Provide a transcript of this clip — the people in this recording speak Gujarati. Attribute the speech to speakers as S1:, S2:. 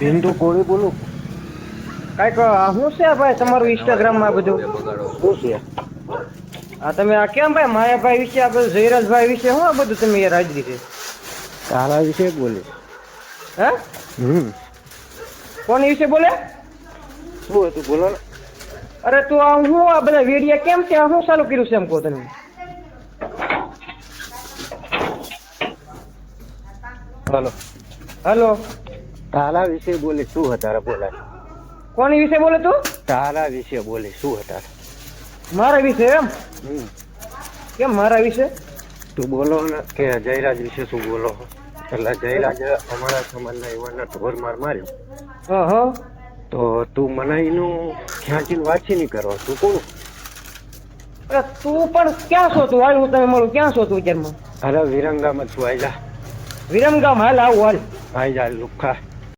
S1: હિન્દુ કોળી બોલું.
S2: કાંઈક શું છે ભાઈ તમારું ઇન્સ્ટાગ્રામમાં બધું?
S1: શું છે?
S2: આ તમે આ કેમ ભાઈ માયાભાઈ વિશે આ બધું જયરાજભાઈ વિશે શું આ બધું તમે યાર હાજરી છે?
S1: તારા વિશે બોલે.
S2: હે?
S1: હમ.
S2: કોની વિશે બોલે?
S1: શું હતું બોલો ને.
S2: અરે તું આ હું આ બધા વેડિયા કેમ છે? શું ચાલુ કર્યું છે એમ કહો તમે?
S1: હલો.
S2: હલો.
S1: તારા વિશે બોલે શું હતા બોલાય
S2: કોની વિશે બોલે તું?
S1: તારા વિશે બોલે શું હતારે
S2: મારા વિશે એમ? કેમ મારા વિશે?
S1: તું બોલો ને કે જયરાજ વિશે શું બોલો એટલે જયરાજ અમારા સમાજના યુવાનના ઢોર માર માર્યો.
S2: હ હા
S1: તો તું મને એનું ખેંચીને વાંચી નહીં કરવા તું કોણ?
S2: અરે તું પણ ક્યાં છો તું? હાલ હું તમે મળું. ક્યાં છો તું અત્યારમાં?
S1: અરે વિરંગામાં છું આઈ જા.
S2: વિરમગામ હાલ આવું હાલ.
S1: આવી જા લુખા.